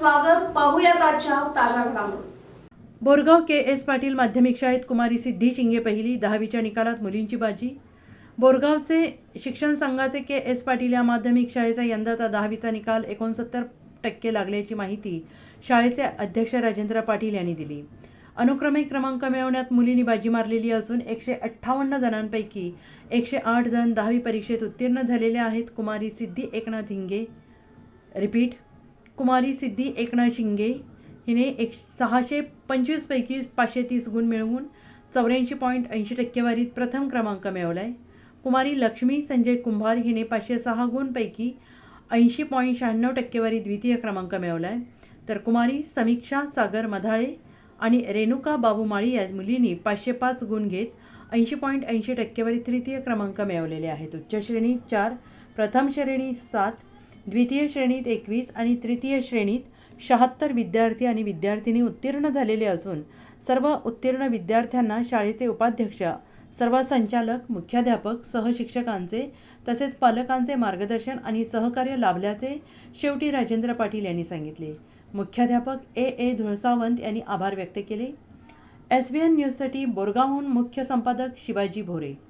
स्वागत. पाहूयात आजच्या ताज्या घडामोडी. बोरगाव के एस पाटील माध्यमिक शाळेत कुमारी सिद्धी शिंगे पहिली दहावीच्या निकालात मुलींची बाजी. बोरगावचे शिक्षण संघाचे के एस पाटील या माध्यमिक शाळेचा यंदाचा दहावीचा निकाल एकोणसत्तर टक्के लागल्याची माहिती शाळेचे अध्यक्ष राजेंद्र पाटील यांनी दिली. अनुक्रमे क्रमांक मिळवण्यात मुलींनी बाजी मारलेली असून एकशे अठ्ठावन्न जणांपैकी एकशे आठ जण दहावी परीक्षेत उत्तीर्ण झालेले आहेत. कुमारी सिद्धी एकनाथ हिंगे. रिपीट. कुमारी सिद्धी एकनाथ शिंगे हिने एक सहाशे पंचवीसपैकी पाचशे तीस गुण मिळवून चौऱ्याऐंशी पॉईंट ऐंशी टक्केवारीत प्रथम क्रमांक मिळवला आहे कुमारी लक्ष्मी संजय कुंभार हिने पाचशे सहा गुणपैकी ऐंशी पॉईंट शहाण्णव टक्केवारी द्वितीय क्रमांक मिळवला आहे तर कुमारी समीक्षा सागर मधाळे आणि रेणुका बाबूमाळी या मुलींनी पाचशे पाच गुण घेत ऐंशी पॉईंट ऐंशी टक्केवारी तृतीय क्रमांक मिळवलेले आहेत. उच्च श्रेणी चार प्रथम श्रेणी सात द्वितीय श्रेणीत एकवीस आणि तृतीय श्रेणीत शहात्तर विद्यार्थी आणि विद्यार्थिनी उत्तीर्ण झालेले असून सर्व उत्तीर्ण विद्यार्थ्यांना शाळेचे उपाध्यक्ष सर्व संचालक मुख्याध्यापक सहशिक्षकांचे तसेच पालकांचे मार्गदर्शन आणि सहकार्य लाभल्याचे शेवटी राजेंद्र पाटील यांनी सांगितले. मुख्याध्यापक ए. ए. धुळसावंत यांनी आभार व्यक्त केले. एस. बी. एन. न्यूजसाठी बोरगावहून मुख्य संपादक शिवाजी भोरे.